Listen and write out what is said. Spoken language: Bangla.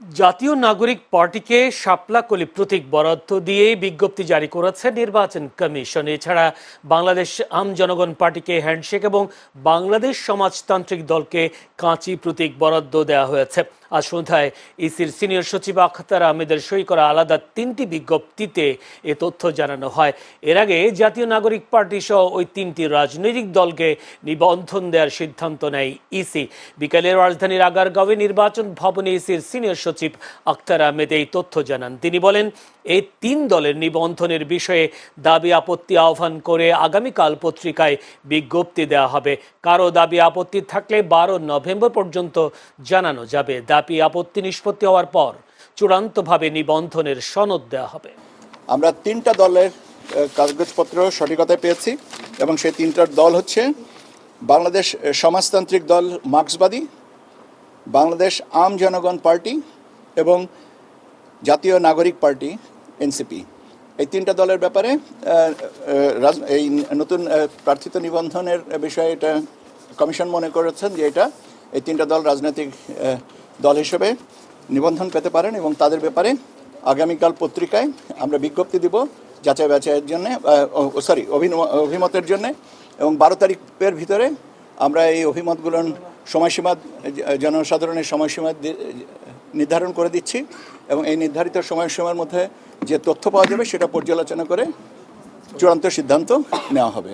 জাতীয় নাগরিক পার্টিকে শাপলাকলি প্রতীক বরাদ্দ দিয়ে বিজ্ঞপ্তি জারি করেছে নির্বাচন কমিশন। এছাড়া বাংলাদেশ আম জনগণ পার্টিকে হ্যান্ডশেক এবং বাংলাদেশ সমাজতান্ত্রিক দলকে কাঁচি প্রতীক বরাদ্দ দেওয়া হয়েছে। আজ সন্ধ্যায় ইসির সিনিয়র সচিব আখতার আহমেদের সই করা আলাদা তিনটি বিজ্ঞপ্তিতে এ তথ্য জানানো হয়। এর আগে জাতীয় নাগরিক পার্টি সহ ওই তিনটি রাজনৈতিক দলকে নিবন্ধন দেওয়ার সিদ্ধান্ত নেয় ইসি। বিকেলে রাজধানীর আগারগাঁওয়ে নির্বাচন ভবনে ইসির সিনিয়র সচিব আখতার আহমেদ এই তথ্য জানান। তিনি বলেন এই তিন দলের নিবন্ধনের বিষয়ে দাবি আপত্তি আহ্বান করে আগামীকাল পত্রিকায় বিজ্ঞপ্তি দেওয়া হবে। কারও দাবি আপত্তি থাকলে বারো নভেম্বর পর্যন্ত জানানো যাবে। দাবি আপত্তি নিষ্পত্তি হওয়ার পর চূড়ান্তভাবে নিবন্ধনের সনদ দেওয়া হবে। আমরা তিনটা দলের কাগজপত্র সঠিকতায় পেয়েছি এবং সেই তিনটার দল হচ্ছে বাংলাদেশ সমাজতান্ত্রিক দল মার্ক্সবাদী, বাংলাদেশ আম জনগণ পার্টি এবং জাতীয় নাগরিক পার্টি এনসিপি। এই তিনটা দলের ব্যাপারে এই নতুন প্রার্থিত নিবন্ধনের বিষয়ে এটা কমিশন মনে করেছেন যে এটা, এই তিনটা দল রাজনৈতিক দল হিসেবে নিবন্ধন পেতে পারেন এবং তাদের ব্যাপারে আগামীকাল পত্রিকায় আমরা বিজ্ঞপ্তি দিব যাচাই বাছাইয়ের জন্য সরি অভিমতের জন্য এবং বারো তারিখের ভিতরে আমরা এই অভিমতগুলোর সময়সীমা, জনসাধারণের সময়সীমা নির্ধারণ করে দিচ্ছি এবং এই নির্ধারিত সময়সীমার মধ্যে যে তথ্য পাওয়া যাবে সেটা পর্যালোচনা করে চূড়ান্ত সিদ্ধান্ত নেওয়া হবে।